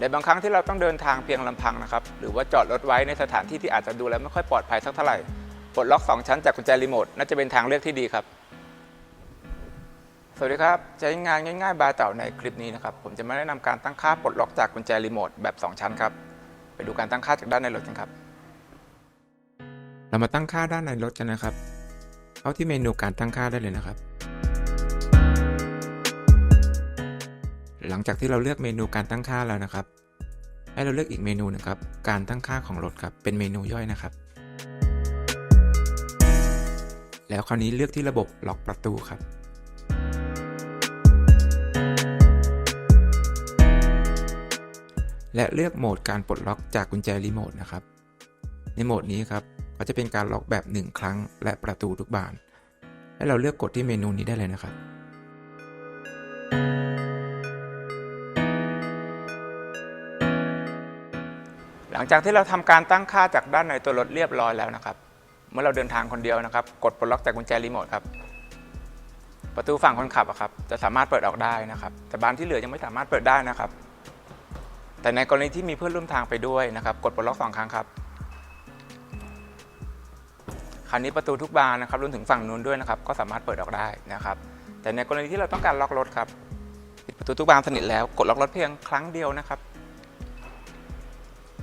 ในบางครั้งที่เราต้องเดินทางเพียงลำพังนะครับหรือว่าจอดรถไว้ในสถานที่ที่อาจจะดูแล้วไม่ค่อยปลอดภัยสักเท่าไหร่ปลดล็อก 2 ชั้นจากกุญแจรีโมทน่าจะเป็นทางเลือกที่ดีครับ สวัสดีครับใช้งานง่ายๆ บายเต่าในคลิปนี้นะครับผมจะมาแนะนำการตั้งค่าปลดล็อกจากกุญแจรีโมทแบบ 2 ชั้นครับไปดูการตั้งค่าจากด้านในรถกันครับ เรามาตั้งค่าด้านในรถกันนะครับ เข้าที่เมนูการตั้งค่าได้เลยนะครับ หลังจากที่เราเลือกเมนูการตั้งค่าแล้วนะครับ ให้เราเลือกอีกเมนูหนึงครับ การตั้งค่าของรถครับ เป็นเมนูย่อยนะครับ แล้วคราวนี้เลือกที่ระบบล็อกประตูครับและเลือกโหมดการปลดล็อกจากกุญแจรีโมทนะครับ ในโหมดนี้ครับก็จะเป็นการล็อกแบบ 1 ครั้งและประตูทุกบาน ให้เราเลือกกดที่เมนูนี้ได้เลยนะครับ หลังจากที่เราทำการตั้งค่าจากด้านในตัวรถเรียบร้อยแล้วนะครับ เมื่อเราเดินทางคนเดียวนะครับ กดปลดล็อกจากกุญแจรีโมทครับ ประตูฝั่งคนขับอะครับจะสามารถเปิดออกได้นะครับ แต่บานที่เหลือยังไม่สามารถเปิดได้นะครับ แต่ในกรณีที่มีเพื่อนร่วมทางไปด้วยนะครับ กดปลดล็อกสองครั้งครับคราวนี้ประตูทุกบานนะครับรวมถึงฝั่งนู้นด้วยนะครับ ก็สามารถเปิดออกได้นะครับ แต่ในกรณีที่เราต้องการล็อกรถครับ ปิดประตูทุกบานสนิทแล้ว กดล็อกรถเพียงครั้งเดียวนะครับ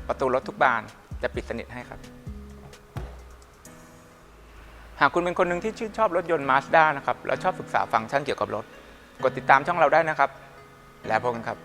ประตูรถทุกบานจะปิดสนิทให้ครับ หากคุณเป็นคนหนึ่งที่ชื่นชอบรถยนต์ Mazda นะครับ แล้วชอบศึกษาฟังก์ชันเกี่ยวกับรถ กดติดตามช่องเราได้นะครับ แล้วพบกันครับ